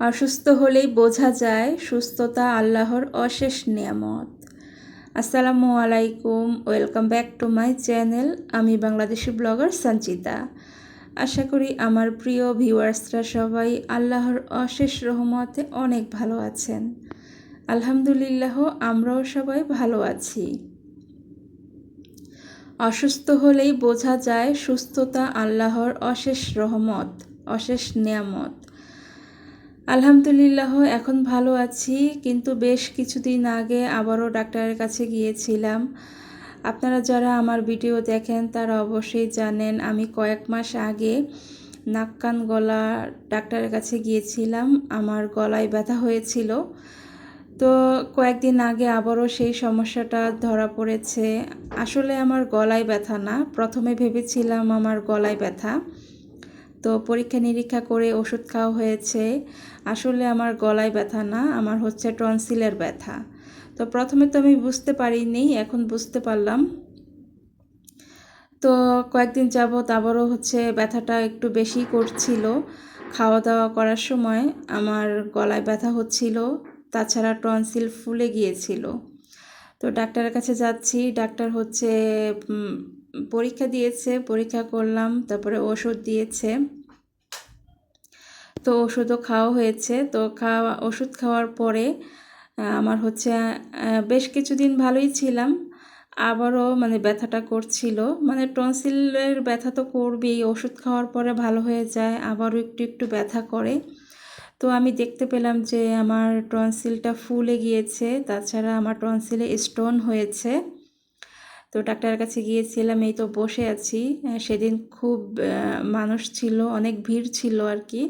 অসুস্থ হলেই বোঝা যায় সুস্থতা আল্লাহর অশেষ নিয়ামত। আসসালামু আলাইকুম, welcome back to my channel. আমি বাংলাদেশি ব্লগার সঞ্চিতা। আশা করি আমার প্রিয় ভিউয়ার্সরা সবাই আল্লাহর অশেষ রহমতে অনেক ভালো আছেন। আলহামদুলিল্লাহ, আমরাও সবাই ভালো আছি। অসুস্থ হলেই বোঝা যায় সুস্থতা আল্লাহর অশেষ রহমত, অশেষ নিয়ামত। আলহামদুলিল্লাহ, এখন ভালো আছি, কিন্তু বেশ কিছুদিন আগে আবারও ডাক্তারের কাছে গিয়েছিলাম। আপনারা যারা আমার ভিডিও দেখেন, তারা অবশ্যই জানেন আমি কয়েক মাস আগে নাক কান গলা ডাক্তারের কাছে গিয়েছিলাম, আমার গলায় ব্যথা হয়েছিল। তো কয়েকদিন আগে আবারও সেই সমস্যাটা ধরা পড়েছে। আসলে আমার গলায় ব্যথা না, প্রথমে ভেবেছিলাম আমার গলায় ব্যথা। তো পরীক্ষা নিরীক্ষা করে ওষুধ খাওয়া হয়েছে। আসলে আমার গলায় ব্যথা না, আমার হচ্ছে টনসিলের ব্যথা। তো প্রথমে তো আমি বুঝতে পারিনি, এখন বুঝতে পারলাম। তো কয়েকদিন যাবৎ আবারও হচ্ছে ব্যথাটা একটু বেশি করছিল। খাওয়া দাওয়া করার সময় আমার গলায় ব্যথা হচ্ছিল, তাছাড়া টনসিল ফুলে গিয়েছিল। তো ডাক্তারের কাছে যাচ্ছি, ডাক্তার হচ্ছে পরীক্ষা দিয়েছে, পরীক্ষা করলাম, তারপরে ওষুধ দিয়েছে। তো ওষুধও খাওয়া হয়েছে। তো খাওয়া, ওষুধ খাওয়ার পরে আমার হচ্ছে বেশ কিছুদিন ভালোই ছিলাম। আবারও মানে ব্যথাটা করছিল। মানে টনসিলের ব্যথা তো করবেই, ওষুধ খাওয়ার পরে ভালো হয়ে যায়, আবারও একটু একটু ব্যথা করে। তো আমি দেখতে পেলাম যে আমার টনসিলটা ফুলে গিয়েছে, তাছাড়া আমার টনসিলে স্টোন হয়েছে। তো ডাক্তারের কাছে গিয়েছিলাম, এই তো বসে আছি। সেদিন খুব মানুষ ছিল, অনেক ভিড় ছিল আর কি।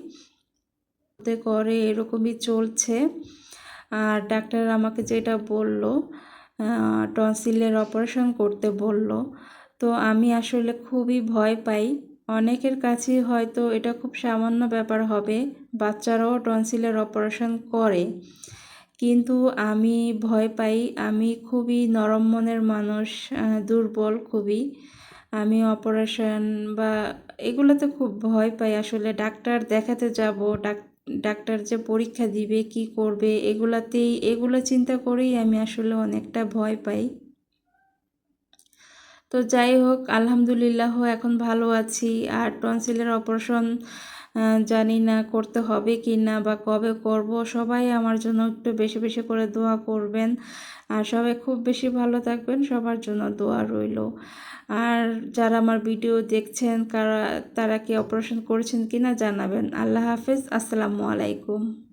করে এরকমই চলছে। আর ডাক্তার আমাকে যেটা বলল টনসিলের অপারেশন করতে বলল। তো আমি আসলে খুবই ভয় পাই। অনেকের কাছে হয়তো এটা খুব সামান্য ব্যাপার হবে, বাচ্চারাও টনসিলের অপারেশন করে। কিন্তু আমি ভয় পাই, আমি খুবই নরম মনের মানুষ দুর্বল খুবই। আমি অপারেশন বা এগুলোতে খুব ভয় পাই। আসলে ডাক্তার দেখাতে যাব ডাক্তার যে পরীক্ষা দিবে, কি করবে, এগুলাতেই, এগুলো চিন্তা করেই আমি আসলে অনেকটা ভয় পাই। তো যাই হোক, আলহামদুলিল্লাহ এখন ভালো আছি। আর টনসিলের অপারেশন জানি না করতে হবে কি না বা কবে করব। সবাই আমার জন্য একটু বেশি বেশি করে দোয়া করবেন। আর সবাই খুব বেশি ভালো থাকবেন। সবার জন্য দোয়া রইল। আর যারা আমার ভিডিও দেখছেন, কারা, তারা কি অপারেশন করেছেন কি না জানাবেন। আল্লাহ হাফেজ। আসসালামু আলাইকুম।